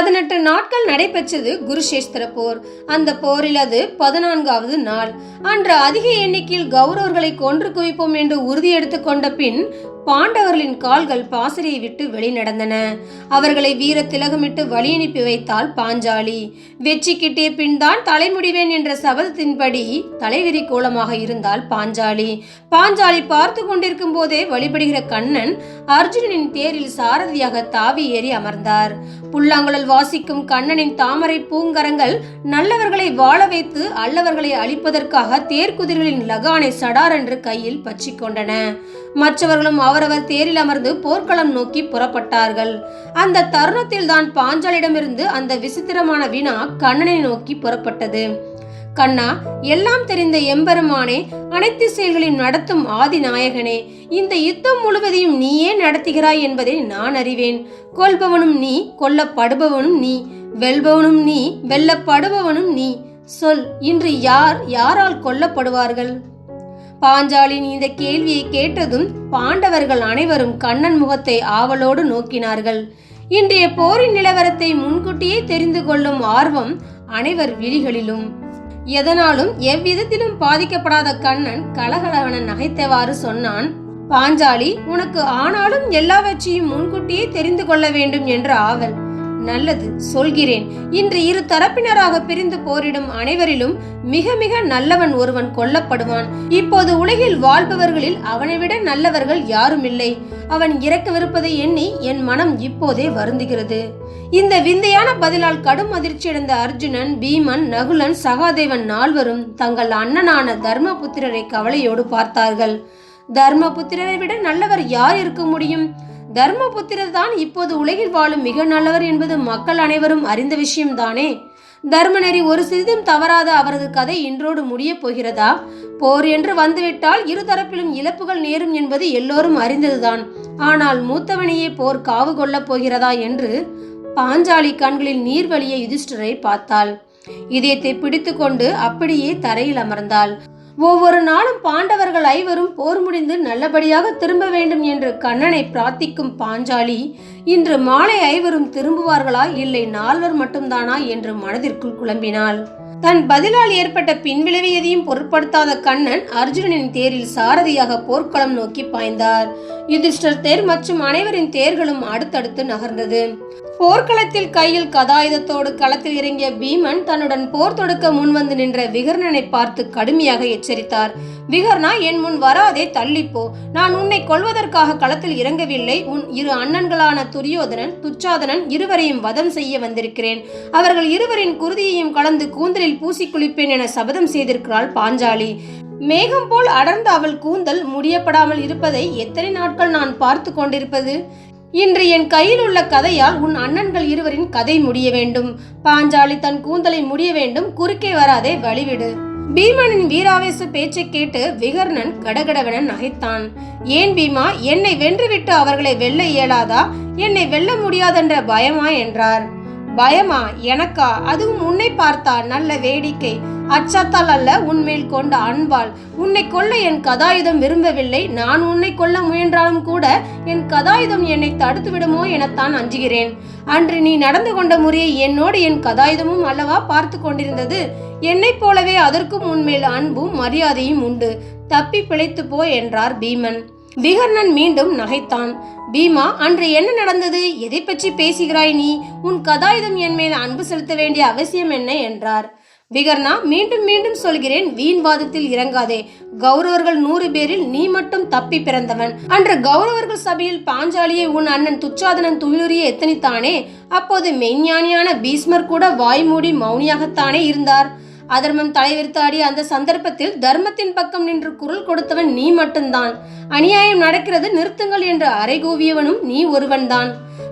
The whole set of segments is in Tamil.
பதினெட்டு நாட்கள் நடைபெற்றது குருஷேஸ்திர போர். அந்த போரில் அது பதினான்காவது நாள். அன்று அதிக எண்ணிக்கையில் கௌரவர்களை கொன்று குவிப்போம் என்று உறுதி எடுத்துக்கொண்ட பின் பாண்டவர்களின் கால்கள் பாசறையை விட்டு வெளிநடந்தன. அவர்களை வீர திலகமிட்டு வழி அனுப்பி வைத்தாள் பாஞ்சாலி. வெற்றி கிட்டிய பின் தான் தலைமுடிவேன் என்ற சபதத்தின்படி தலைவிரி கோலமாக இருந்தால் பாஞ்சாலி. பாஞ்சாலி பார்த்து கொண்டிருக்கும் போதே வழிபடுகிற கண்ணன் அர்ஜுனனின் தேரில் சாரதியாக தாவி ஏறி அமர்ந்தார். புல்லாங்குழல் வாசிக்கும் கண்ணனின் தாமரை பூங்கரங்கள் நல்லவர்களை வாழ வைத்து அல்லவர்களை அழிப்பதற்காக தேர்க்குதிர்களின் லகானை சடாரென்று கையில் பற்றி கொண்டன. மற்றவர்களும் அவரவர் தேரில் அமர்ந்து போர்க்களம் நோக்கி புறப்பட்டார்கள். அந்த தருணத்தில் தான் பாஞ்சாலிடமிருந்து அந்த விசித்திரமான வினா கண்ணனை நோக்கி புறப்பட்டது. கண்ணா எல்லாம் தெரிந்த எம்பெருமானே அனைத்து செயல்களையும் நடத்தும் ஆதிநாயகனே இந்த யுத்தம் முழுவதையும் நீயே நடத்துகிறாய் என்பதை நான் அறிவேன். கொல்பவனும் நீ கொல்லப்படுபவனும் நீ வெல்பவனும் நீ வெல்லப்படுபவனும் நீ சொல் இன்று யார் யாரால் கொல்லப்படுவார்கள்? பாஞ்சாலின் இந்த கேள்வியை கேட்டதும் பாண்டவர்கள் அனைவரும் கண்ணன் முகத்தை ஆவலோடு நோக்கினார்கள். இன்றைய போரின் நிலவரத்தை முன்கூட்டியே தெரிந்து கொள்ளும் ஆர்வம் அனைவர் விழிகளிலும். எதனாலும் எவ்விதத்திலும் பாதிக்கப்படாத கண்ணன் கலகலவன நகைத்தவாறு சொன்னான் பாஞ்சாலி உனக்கு ஆனாலும் எல்லாவற்றையும் முன்கூட்டியே தெரிந்து கொள்ள வேண்டும் என்ற ஆவல். நல்லது சொல்கிறேன். இன்று இரு தரப்பினராக பிரிந்து போரிடும் அனைவரிலும் மிக மிக நல்லவன் ஒருவன் கொல்லப்படுவான். இப்போது உலகில் வாழ்பவர்களில் அவனை விட நல்லவர்கள் யாருமில்லை. அவன் இறக்கவிருப்பதை எண்ணி என் மனம் இப்போதே வருந்துகிறது. இந்த விந்தையான பதிலால் கடும் அதிர்ச்சியடைந்த அர்ஜுனன் பீமன் நகுலன் சகாதேவன் நால்வரும் தங்கள் அண்ணனான தர்மபுத்திரரை கவலையோடு பார்த்தார்கள். தர்மபுத்திரரை விட நல்லவர் யார் இருக்க முடியும்? தர்மபுத்திரர் தான் இப்போது உலகில் வாழும் மிக நல்லவர் என்பது மக்கள் அனைவரும் அறிந்த விஷயம்தானே? தர்மநெறி ஒரு சிறிதும் தவறாத அவரது கதை இன்றோடு முடியப் போகிறதா? போர் என்று வந்துவிட்டால் இரு தரப்பிலும் இழப்புகள் நேரும் என்பது எல்லோரும் அறிந்ததுதான். ஆனால் மூத்தவனையே போர் காவு கொள்ளப் போகிறதா என்று பாஞ்சாலி கண்களில் நீர்வழியை யுதிஷ்டரை பார்த்தாள். இதயத்தை பிடித்துக்கொண்டு அப்படியே தரையில் அமர்ந்தாள். ஒவ்வொரு நாளும் பாண்டவர்கள் ஐவரும் போர் முடிந்து நல்லபடியாக திரும்ப வேண்டும் என்று கண்ணனை பிரார்த்திக்கும் பாஞ்சாலி இன்று மாலை ஐவரும் திரும்புவார்களா? இல்லை நால்வர் மட்டும்தானா? என்று மனதிற்குள் குழம்பினாள். தன் பதிலால் ஏற்பட்ட பின்விளைவு எதையும் பொருட்படுத்தாத கண்ணன் அர்ஜுனனின் தேரில் சாரதியாக போர்க்களம் நோக்கி பாய்ந்தார். யுதிஷ்டர் தேர் மற்றும் அனைவரின் தேர்களும் அடுத்தடுத்து நகர்ந்தது. போர்க்களத்தில் கையில் கதாயுதத்தோடு களத்தில் இறங்கிய பீமன் தன்னுடன் போர் தொடுக்க முன்வந்து நின்ற விகர்ணனை பார்த்து கடுமையாக எச்சரித்தார். விகர்ணா என் முன் வராதே தள்ளிப்போ. நான் உன்னை கொல்வதற்காக களத்தில் இறங்கவில்லை. உன் இரு அண்ணன்களான துரியோதனன் துச்சாதனன் இருவரையும் வதம் செய்ய வந்திருக்கிறேன். அவர்கள் இருவரின் குருதியையும் கலந்து கூந்தலில் பூசி குளிப்பேன் என சபதம் செய்திருக்கிறாள் பாஞ்சாலி. மேகம் போல் அடர்ந்த அவள் கூந்தல் முடியப்படாமல் இருப்பதை எத்தனை நாட்கள் நான் பார்த்து கொண்டிருப்பது? இன்று என் கையில் உள்ள கதையால் உன் அண்ணன்கள் இருவரின் கதை முடிய வேண்டும். பாஞ்சாலி தன் கூந்தலை முடிய வேண்டும். குறுக்கே வராதே வழிவிடு. பீமனின் வீராவேச பேச்சை கேட்டு விகர்ணன் கடகடவென நகைத்தான். ஏன் பீமா என்னை வென்றுவிட்டு அவர்களை வெல்ல இயலாதா? என்னை வெல்ல முடியாதென்ற பயமா? என்றார். பயமா? எனக்கா? அதுவும் உன்னை பார்த்தா நல்ல வேடிக்கை. அச்சத்தால் அல்ல உன்மேல் கொண்ட அன்பால். உன்னை கொல்ல என் கதாயுதம் விரும்பவில்லை. நான் உன்னை கொல்ல முயன்றாலும் கூட என் கதாயுதம் என்னை தடுத்து விடுமோ எனத்தான் அஞ்சுகிறேன். அன்று நீ நடந்து கொண்ட முறையை என்னோடு என் கதாயுதமும் அல்லவா பார்த்து கொண்டிருந்தது? என்னைப் போலவே அதற்கும் உன்மேல் அன்பும் மரியாதையும் உண்டு. தப்பி பிழைத்து போ என்றார் பீமன். விகர்ணன் மீண்டும் நகைத்தான். பீமா அன்று என்ன நடந்தது? எதை பற்றி பேசுகிறாய் நீ? உன் கதாயுதம் என் மேல் அன்பு செலுத்த வேண்டிய அவசியம் என்ன? என்றார். விகர்ணா மீண்டும் மீண்டும் சொல்கிறேன் வீண் வாதத்தில் இறங்காதே. கௌரவர்கள் நூறு பேரில் நீ மட்டும் தப்பி பிறந்தவன். அன்று கௌரவர்கள் சபையில் பாஞ்சாலியை உன் அண்ணன் துச்சாதனன் துயிலுரிய எத்தனித்தானே? அப்போது மெய்ஞானியான பீஸ்மர் கூட வாய்மூடி மௌனியாகத்தானே இருந்தார். அதர்மம் தலைவிரித்தாடிய அந்த சந்தர்ப்பத்தில் தர்மத்தின் பக்கம் நின்று குரல் கொடுத்தவன் நீ மட்டும்தான். அநியாயம் நடக்கிறது நிறுத்துங்கள் என்று அறைகூவியவனும் நீ ஒருவன்தான்.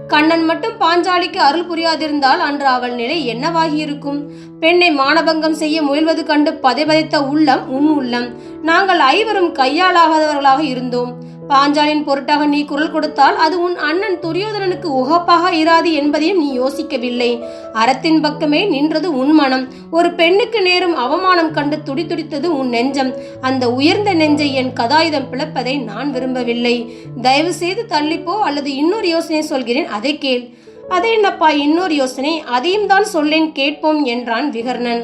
கண்ணன் மட்டும் பாஞ்சாலிக்கு அருள் புரியாதிருந்தால் அன்று அவள் நிலை என்னவாகி இருக்கும் பெண்ணை மானபங்கம் செய்ய முயல்வது கண்டு பதைபதைத்த உள்ளம் உன் உள்ளம். நாங்கள் ஐவரும் கையாளாகாதவர்களாக இருந்தோம். பாஞ்சாலின் பொருட்டாக நீ குரல் கொடுத்தால் அது உன் அண்ணன் துரியோதனனுக்கு உகப்பாக இராது என்பதையும் நீ யோசிக்கவில்லை. அறத்தின் பக்கமே நின்றது உன் மனம். ஒரு பெண்ணுக்கு நேரும் அவமானம் கண்டு துடித்துடித்தது உன் நெஞ்சம். அந்த உயர்ந்த நெஞ்சை என் கதாயுதம் பிளப்பதை நான் விரும்பவில்லை. தயவு செய்து தள்ளிப்போ அல்லது இன்னொரு யோசனை சொல்கிறேன் அதை கேள். அதே என்னப்பா இன்னொரு யோசனை அதையும் தான் சொல்லேன் கேட்போம் என்றான் விகர்ணன்.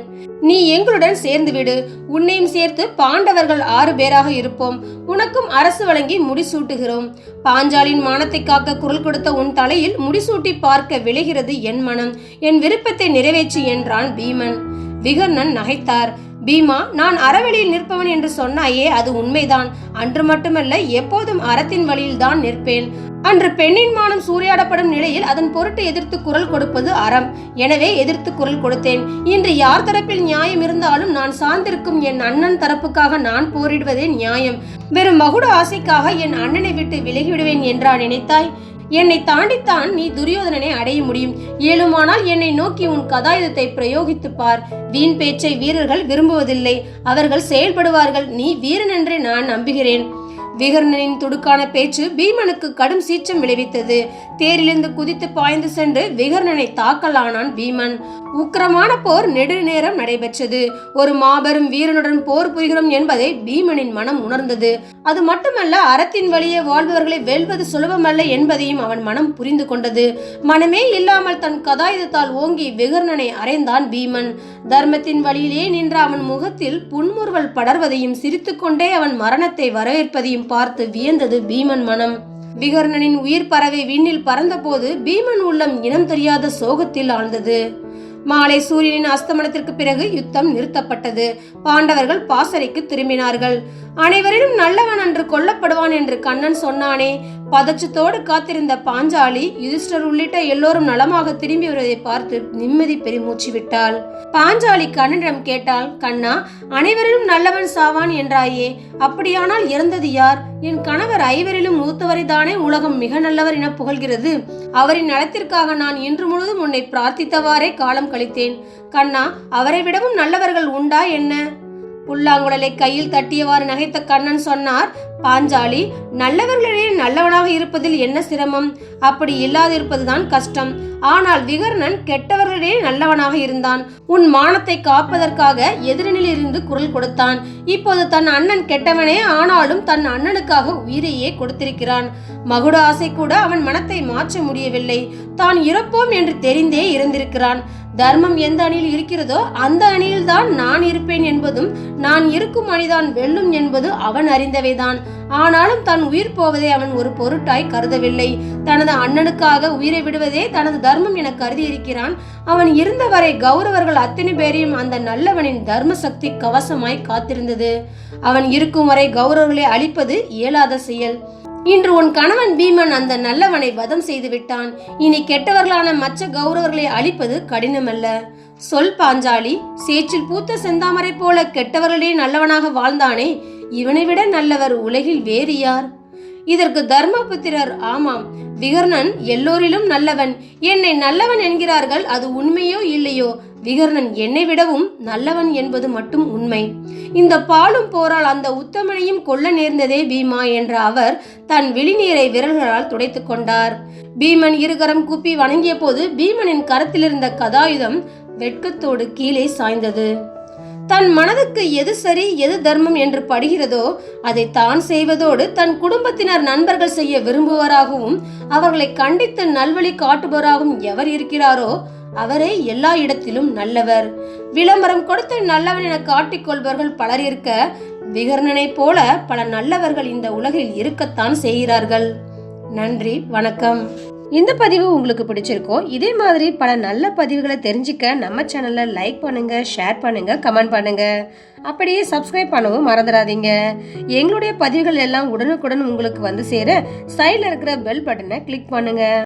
நீ எங்களுடன் சேர்ந்து விடு உன்னையும் சேர்த்து பாண்டவர்கள் ஆறு பேராக இருப்போம். உனக்கும் அரசு வழங்கி முடிசூட்டுகிறோம். பாஞ்சாலின் மானத்தை காக்க குரல் கொடுத்த உன் தலையில் முடிசூட்டி பார்க்க விளைகிறது என் மனம். என் விருப்பத்தை நிறைவேற்று என்றான் பீமன். விகர்ணன் நகைத்தார். பீமா நான் அறவழியில் நிற்பவன் என்று சொன்னாயே அது உண்மைதான். அன்று மட்டுமல்ல எப்போதும் அறத்தின் வழியில் தான் நிற்பேன். அன்று பெண்ணின் மானம் சூறையாடப்படும் நிலையில் அதன் பொருட்டு எதிர்த்து குரல் கொடுப்பது அறம். எனவே எதிர்த்து குரல் கொடுத்தேன். இன்று யார் தரப்பில் நியாயம் இருந்தாலும் நான் சார்ந்திருக்கும் என் அண்ணன் தரப்புக்காக நான் போரிடுவதே நியாயம். வெறும் மகுட ஆசைக்காக என் அண்ணனை விட்டு விலகிவிடுவேன் என்றா நினைத்தாய்? என்னை தாண்டித்தான் நீ துரியோதனனை அடைய முடியும். இயலுமானால் என்னை நோக்கி உன் கதாயுதத்தை பிரயோகித்து பார். வீண் பேச்சை வீரர்கள் விரும்புவதில்லை. அவர்கள் செயல்படுவார்கள். நீ வீரன் என்றே நான் நம்புகிறேன். விகர்ணனின் துடுக்கான பேச்சு பீமனுக்கு கடும் சீற்றம் விளைவித்தது. தேரிலிருந்து குதித்து பாய்ந்து சென்று விகர்ணனை தாக்கலானான் பீமன். உக்கிரமான போர் நெடுநேரம் நடைபெற்றது. ஒரு மாபெரும் வீரனுடன் போர் புரிகிறோம் என்பதை பீமனின் மனம் உணர்ந்தது. அது மட்டுமல்ல அறத்தின் வழியே வாழ்பவர்களை வெல்வது சுலபமல்ல என்பதையும் அவன் மனம் புரிந்து கொண்டது. மனமே இல்லாமல் தன் கதாயுதத்தால் ஓங்கி விகர்ணனை அறைந்தான் பீமன். தர்மத்தின் வழியிலே நின்ற அவன் முகத்தில் புன்முறுவல் படர்வதையும் சிரித்துக்கொண்டே அவன் மரணத்தை வரவேற்பதையும் பார்த்து வியந்தது பீமன் மனம். விகர்ணனின் உயிர் பறவை விண்ணில் பறந்தபோது பீமன் உள்ளம் இனம் தெரியாத சோகத்தில் ஆழ்ந்தது. மாலை சூரியனின் அஸ்தமனத்திற்கு பிறகு யுத்தம் நிறுத்தப்பட்டது. பாண்டவர்கள் பாசறைக்கு திரும்பினார்கள். அனைவரிலும் நல்லவன் அன்று கொல்லப்படுவான் என்று கண்ணன் சொன்னானே. பதச்சத்தோடு காத்திருந்த பாஞ்சாலி யுதிஷ்டர் உள்ளிட்ட எல்லோரும் நலமாக திரும்பி வருவதை பார்த்து நிம்மதி பெருமூச்சு விட்டாள். பாஞ்சாலி கண்ணனிடம் கேட்டாள் கண்ணா அனைவரிலும் நல்லவன் சாவான் என்றாயே. அப்படியானால் இறந்தது யார்? என் கணவர் ஐவரிலும் மூத்தவரை தானே உலகம் மிக நல்லவர் என புகழ்கிறது. அவரின் நலத்திற்காக நான் இன்று முழுவதும் உன்னை பிரார்த்தித்தவாறே காலம் கழித்தேன். கண்ணா அவரை விடவும் நல்லவர்கள் உண்டா என்ன? புல்லாங்குழலை கையில் தட்டியவாறு நகைத்த கண்ணன் சொன்னார் பாஞ்சாலி நல்லவர்களிடையே நல்லவனாக இருப்பதில் என்ன சிரமம்? அப்படி இல்லாதிருப்பதுதான் கஷ்டம். ஆனால் விகர்ணன் கெட்டவர்களிடையே நல்லவனாக இருந்தான். உன் மானத்தை காப்பதற்காக எதிரனில் இருந்து குரல் கொடுத்தான். இப்போது தன் அண்ணன் கெட்டவனே ஆனாலும் தன் அண்ணனுக்காக உயிரையே கொடுத்திருக்கிறான். மகுட ஆசை கூட அவன் மனத்தை மாற்ற முடியவில்லை. தான் இறப்போம் என்று தெரிந்தே இருந்திருக்கிறான். தர்மம் எந்த அணியில் இருக்கிறதோ அந்த அணியில் தான் நான் இருப்பேன் என்பதும் நான் இருக்கும் அணிதான் வெல்லும் என்பது அவன் அறிந்தவைதான். ஆனாலும் தன் உயிர் போவதை அவன் ஒரு பொருட்டாய் கருதவில்லை. தனது அண்ணனுக்காக உயிரை விடுவதே தனது தர்மம் என கருதி இருக்கிறான் அவன் இருந்தவரை கௌரவர்கள் அத்தனை பேரையும் அந்த நல்லவனின் தர்ம சக்தி கவசமாய் காத்திருந்தது. அவன் இருக்கும் வரை கௌரவர்களை அழிப்பது இயலாத செயல். இன்று உன் கணவன் பீமன் அந்த நல்லவனை வதம் செய்து விட்டான். இனி கெட்டவர்களான மற்ற கௌரவர்களை அழிப்பது கடினமல்ல. சொல் பாஞ்சாலி சேற்றில் பூத்த செந்தாமரை போல கெட்டவர்களே நல்லவனாக வாழ்ந்தானே இவனை விட நல்லவர் உலகில் வேறு யார்? இதற்கு தர்மபுத்திரர் ஆமாம் விகர்ணன் எல்லோரிலும் நல்லவன். என்னை நல்லவன் என்கிறார்கள் அது உண்மையோ இல்லையோ? விகர்ணன் என்னை விடவும் நல்லவன் என்பது மட்டும் உண்மை. இந்த பாலும் போரால் அந்த உத்தமனையும் கொல்ல நேர்ந்ததே பீமா என்ற அவர் தன் விழிநீரை விரல்களால் துடைத்துக் கொண்டார். பீமன் இருகரம் கூப்பி வணங்கிய போது பீமனின் கரத்திலிருந்த கதாயுதம் வெட்கத்தோடு கீழே சாய்ந்தது. தன் மனதுக்கு எது சரி எது தர்மம் என்று படுகிறதோ அதை தான் செய்வதோடு தன் குடும்பத்தினர் நண்பர்கள் செய்ய விரும்புவராகவும் அவர்களை கண்டித்து நல்வழி காட்டுபவராகவும் எவர் இருக்கிறாரோ அவரே எல்லா இடத்திலும் நல்லவர். விளம்பரம் கொடுத்து நல்லவன் என காட்டிக்கொள்பவர்கள் பலர் இருக்க விகர்ணனைப் போல பல நல்லவர்கள் இந்த உலகில் இருக்கத்தான் செய்கிறார்கள். நன்றி வணக்கம். இந்த பதிவு உங்களுக்கு பிடிச்சிருக்கோ இதே மாதிரி பல நல்ல பதிவுகளை தெரிஞ்சுக்க நம்ம சேனலை லைக் பண்ணுங்க ஷேர் பண்ணுங்க கமெண்ட் பண்ணுங்க. அப்படியே சப்ஸ்கிரைப் பண்ணவும் மறந்துடாதீங்க. எங்களுடைய பதிவுகள் எல்லாம் உடனுக்குடன் உங்களுக்கு வந்து சேர சைடில் இருக்கிற பெல் பட்டனை கிளிக் பண்ணுங்க.